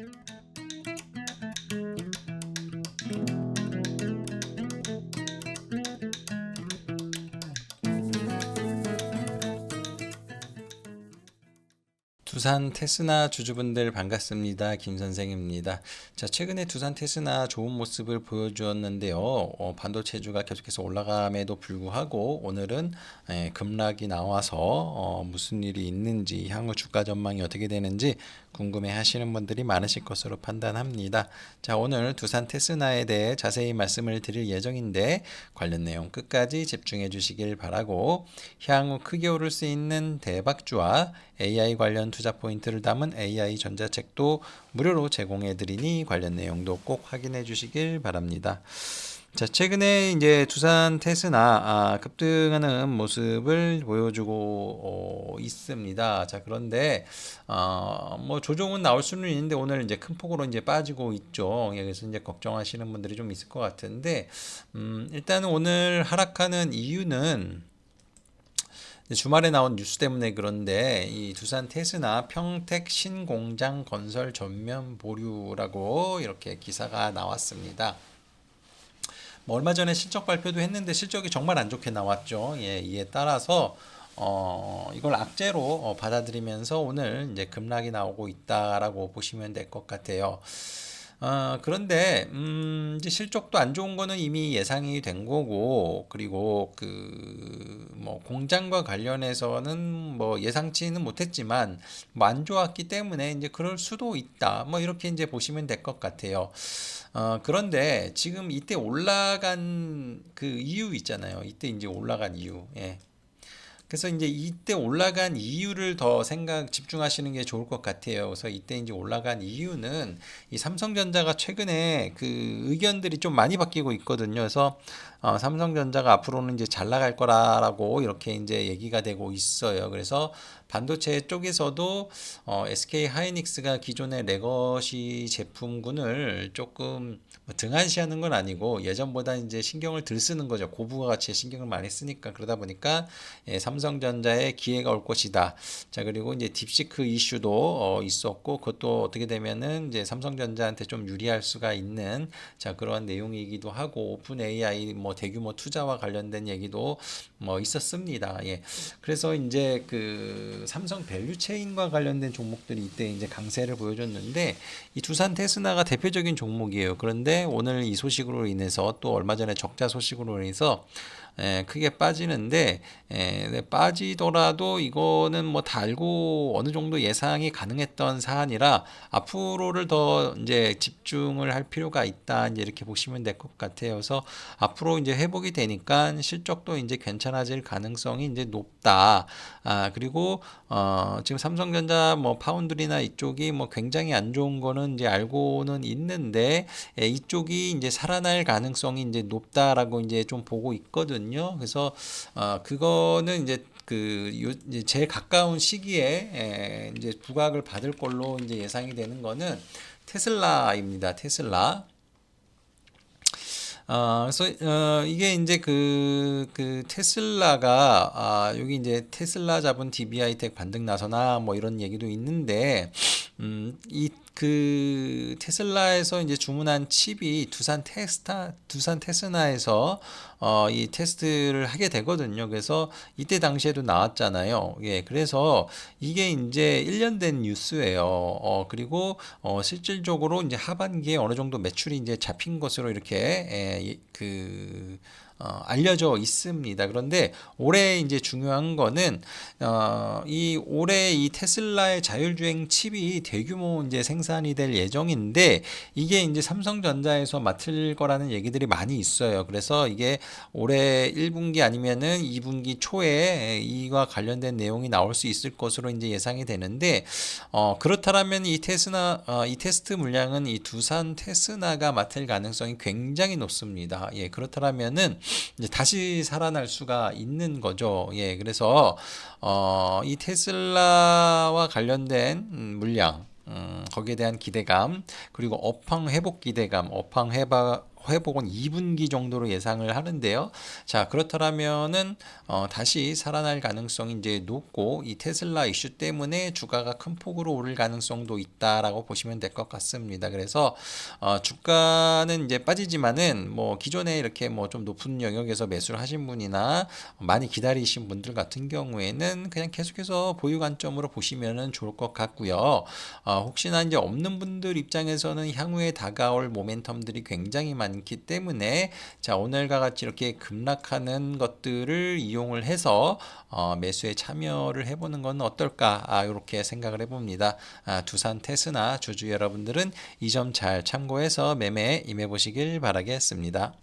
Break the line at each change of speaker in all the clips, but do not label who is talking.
Thank you. 두산 테스나 주주분들 반갑습니다. 김 선생입니다. 자, 최근에 두산 테스나 좋은 모습을 보여주었는데요. 어, 반도체주가 계속해서 올라감에도 불구하고 오늘은 예, 급락이 나와서 어, 무슨 일이 있는지 향후 주가 전망이 어떻게 되는지 궁금해 하시는 분들이 많으실 것으로 판단합니다. 자, 오늘 두산 테스나에 대해 자세히 말씀을 드릴 예정인데 관련 내용 끝까지 집중해 주시길 바라고 향후 크게 오를 수 있는 대박주와 AI 관련 투자 포인트를 담은 AI 전자책도 무료로 제공해 드리니 관련 내용도 꼭 확인해 주시길 바랍니다. 자, 최근에 이제 두산 테스나 아, 급등하는 모습을 보여주고 어, 있습니다. 자, 그런데 어, 뭐 조정은 나올 수는 있는데 오늘 이제 큰 폭으로 이제 빠지고 있죠. 예, 그래서 이제 걱정하시는 분들이 좀 있을 것 같은데 음, 일단은 오늘 하락하는 이유는 주말에 나온 뉴스 때문에 그런데 이 두산 테스나 평택 신공장 건설 전면 보류라고 이렇게 기사가 나왔습니다. 뭐 얼마 전에 실적 발표도 했는데 실적이 정말 안 좋게 나왔죠. 예, 이에 따라서 어, 이걸 악재로 어, 받아들이면서 오늘 이제 급락이 나오고 있다라고 보시면 될 것 같아요. 어, 그런데 음, 이제 실적도 안 좋은 거는 이미 예상이 된 거고 그리고 그 뭐 공장과 관련해서는 뭐 예상치는 못했지만 뭐 안 좋았기 때문에 이제 그럴 수도 있다. 뭐 이렇게 이제 보시면 될 것 같아요. 어, 그런데 지금 이때 올라간 그 이유 있잖아요. 이때 이제 올라간 이유. 예. 그래서 이제 이때 올라간 이유를 더 생각 집중하시는 게 좋을 것 같아요. 그래서 이때 이제 올라간 이유는 이 삼성전자가 최근에 그 의견들이 좀 많이 바뀌고 있거든요. 그래서 어, 삼성전자가 앞으로는 이제 잘 나갈 거라라고 이렇게 이제 얘기가 되고 있어요. 그래서 반도체 쪽에서도 어, SK 하이닉스가 기존의 레거시 제품군을 조금 뭐 등한시하는 건 아니고 예전보다 이제 신경을 덜 쓰는 거죠. 고부가 가치에 신경을 많이 쓰니까 그러다 보니까 예, 삼성전자에 기회가 올 것이다. 자 그리고 이제 딥시크 이슈도 어, 있었고 그것도 어떻게 되면은 이제 삼성전자한테 좀 유리할 수가 있는 자 그러한 내용이기도 하고 오픈 AI 뭐 대규모 투자와 관련된 얘기도 뭐 있었습니다. 예. 그래서 이제 그 삼성 밸류체인과 관련된 종목들이 이때 이제 강세를 보여줬는데 이 두산 테스나가 대표적인 종목이에요. 그런데 오늘 이 소식으로 인해서 또 얼마 전에 적자 소식으로 인해서 에, 크게 빠지는데 에, 네, 빠지더라도 이거는 뭐 다 알고 어느 정도 예상이 가능했던 사안이라 앞으로를 더 이제 집중을 할 필요가 있다 이제 이렇게 보시면 될 것 같아요. 그래서 앞으로 이제 회복이 되니까 실적도 이제 괜찮아질 가능성이 이제 높다. 아 그리고 어 지금 삼성전자 뭐 파운드리나 이쪽이 뭐 굉장히 안 좋은 거는 이제 알고는 있는데 에, 이쪽이 이제 살아날 가능성이 이제 높다라고 이제 좀 보고 있거든요. 그래서 어 그거는 이제 그 요, 이제 제일 가까운 시기에 에, 이제 부각을 받을 걸로 이제 예상이 되는 거는 테슬라입니다. 테슬라. 아, 그래서 어, 이게 이제 그, 그 테슬라가 아, 여기 이제 테슬라 잡은 DBI텍 반등 나서나 뭐 이런 얘기도 있는데 음, 이 그 테슬라에서 이제 주문한 칩이 두산 테스타 두산 테스나에서 어, 이 테스트를 하게 되거든요. 그래서 이때 당시에도 나왔잖아요. 예, 그래서 이게 이제 1년 된 뉴스예요. 어, 그리고 어, 실질적으로 이제 하반기에 어느 정도 매출이 이제 잡힌 것으로 이렇게 예, 그 어, 알려져 있습니다. 그런데 올해 이제 중요한 거는 어, 이 올해 이 테슬라의 자율주행 칩이 대규모 이제 생산이 될 예정인데 이게 이제 삼성전자에서 맡을 거라는 얘기들이 많이 있어요. 그래서 이게 올해 1분기 아니면은 2분기 초에 이와 관련된 내용이 나올 수 있을 것으로 이제 예상이 되는데 어, 그렇다면 이 테스나 어, 이 테스트 물량은 이 두산 테스나가 맡을 가능성이 굉장히 높습니다. 예, 그렇다면은 이제 다시 살아날 수가 있는 거죠. 예, 그래서 어, 이 테슬라와 관련된 음, 물량 음, 거기에 대한 기대감 그리고 업황 회복 기대감 업황 회바, 회복은 2분기 정도로 예상을 하는데요. 자, 그렇다면은 어, 다시 살아날 가능성이 이제 높고 이 테슬라 이슈 때문에 주가가 큰 폭으로 오를 가능성도 있다라고 보시면 될 것 같습니다. 그래서 어, 주가는 이제 빠지지만은 뭐 기존에 이렇게 뭐 좀 높은 영역에서 매수를 하신 분이나 많이 기다리신 분들 같은 경우에는 그냥 계속해서 보유 관점으로 보시면은 좋을 것 같고요. 어, 혹시나 이제 없는 분들 입장에서는 향후에 다가올 모멘텀들이 굉장히 많기 때문에 자 오늘과 같이 이렇게 급락하는 것들을 이용을 해서 어, 매수에 참여를 해보는 건 어떨까 아, 이렇게 생각을 해봅니다. 아, 두산 테스나 주주 여러분들은 이 점 잘 참고해서 매매에 임해보시길 바라겠습니다.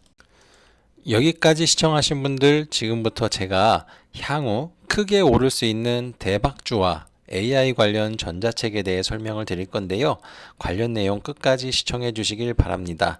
여기까지 시청하신 분들 지금부터 제가 향후 크게 오를 수 있는 대박주와 AI 관련 전자책에 대해 설명을 드릴 건데요. 관련 내용 끝까지 시청해 주시길 바랍니다.